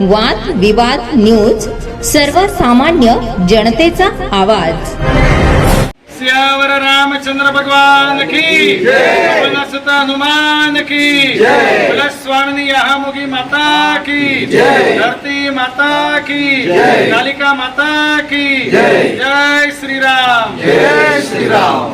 वाद विवाद न्यूज सर्वसामान्य जनतेचा आवाज. सियावर रामचंद्र भगवान की वनसुत हनुमान की स्वामी महामुगी माता की धरती माता की कालिका माता की जय श्रीराम. जय श्रीराम.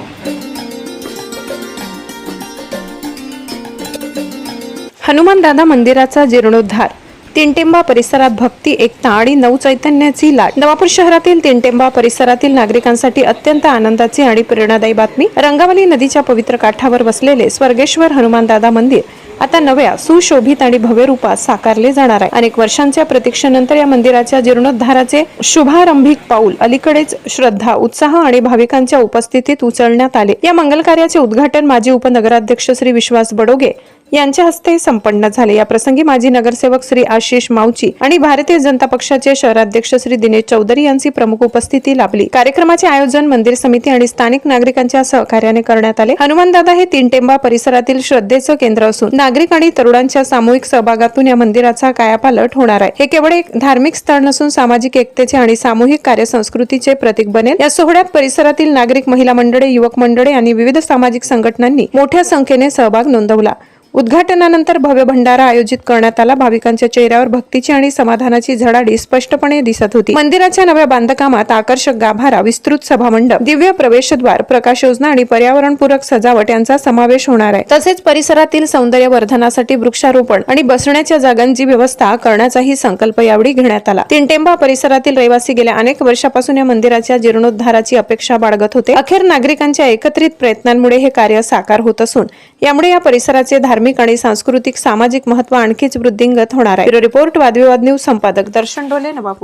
हनुमान दादा मंदिराचा जीर्णोद्धार. तिनटेंबा परिसरात भक्ती एकता आणि नवचैतन्याची लाट. नवापूर शहरातील तिनटेंबा परिसरातील नागरिकांसाठी अत्यंत आनंदाची आणि प्रेरणादायी बातमी. रंगावली नदीच्या पवित्र काठावर वसलेले स्वर्गेश्वर हनुमानदादा मंदिर आता नव्या सुशोभित आणि भव्य रूपात साकारले जाणार आहे. अनेक वर्षांच्या प्रतीक्षेनंतर या मंदिराच्या जीर्णोद्धाराचे शुभारंभिक पाऊल अलीकडेच श्रद्धा उत्साह आणि भाविकांच्या उपस्थितीत उचलण्यात आले. या मंगल कार्याचे उद्घाटन माजी उपनगराध्यक्ष श्री विश्वास बडोगे यांच्या हस्ते संपन्न झाले. या प्रसंगी माजी नगरसेवक श्री आशिष माऊची आणि भारतीय जनता पक्षाचे शहराध्यक्ष श्री दिनेश चौधरी यांची प्रमुख उपस्थिती लाभली. कार्यक्रमाचे आयोजन मंदिर समिती आणि स्थानिक नागरिकांच्या सहकार्याने करण्यात आले. हनुमानदादा हे तीन टेंबा परिसरातील श्रद्धेचं केंद्र असून नागरिक आणि तरुणांच्या सामूहिक सहभागातून या मंदिराचा कायापालट होणार आहे. हे केवळ एक धार्मिक स्थळ नसून सामाजिक एकतेचे आणि सामूहिक कार्यसंस्कृतीचे प्रतीक बनेल. या सोहळ्यात परिसरातील नागरिक महिला मंडळे युवक मंडळे आणि विविध सामाजिक संघटनांनी मोठ्या संख्येने सहभाग नोंदवला. उद्घाटनानंतर भव्य भंडारा आयोजित करण्यात आला. भाविकांच्या चेहऱ्यावर भक्तीची आणि समाधानाची झडाडी स्पष्टपणे दिसत होती. मंदिराच्या नव्या बांधकामात आकर्षक गाभारा विस्तृत सभामंडप दिव्य प्रवेशद्वार प्रकाश योजना आणि पर्यावरणपूरक सजावट यांचा समावेश होणार आहे. तसेच परिसरातील सौंदर्य वर्धनासाठी वृक्षारोपण आणि बसण्याच्या जागांची व्यवस्था करण्याचाही संकल्प यावेळी घेण्यात आला. तिनटेंबा परिसरातील रहिवासी गेल्या अनेक वर्षापासून या मंदिराच्या जीर्णोद्धाराची अपेक्षा बाळगत होते. अखेर नागरिकांच्या एकत्रित प्रयत्नांमुळे हे कार्य साकार होत असून यामुळे या परिसराचे धार्मिक आणि सांस्कृतिक सामाजिक महत्त्व आणखीच वृद्धिंगत होणार आहे. रिपोर्ट वादविवाद न्यूज संपादक दर्शन डोले नवापूर.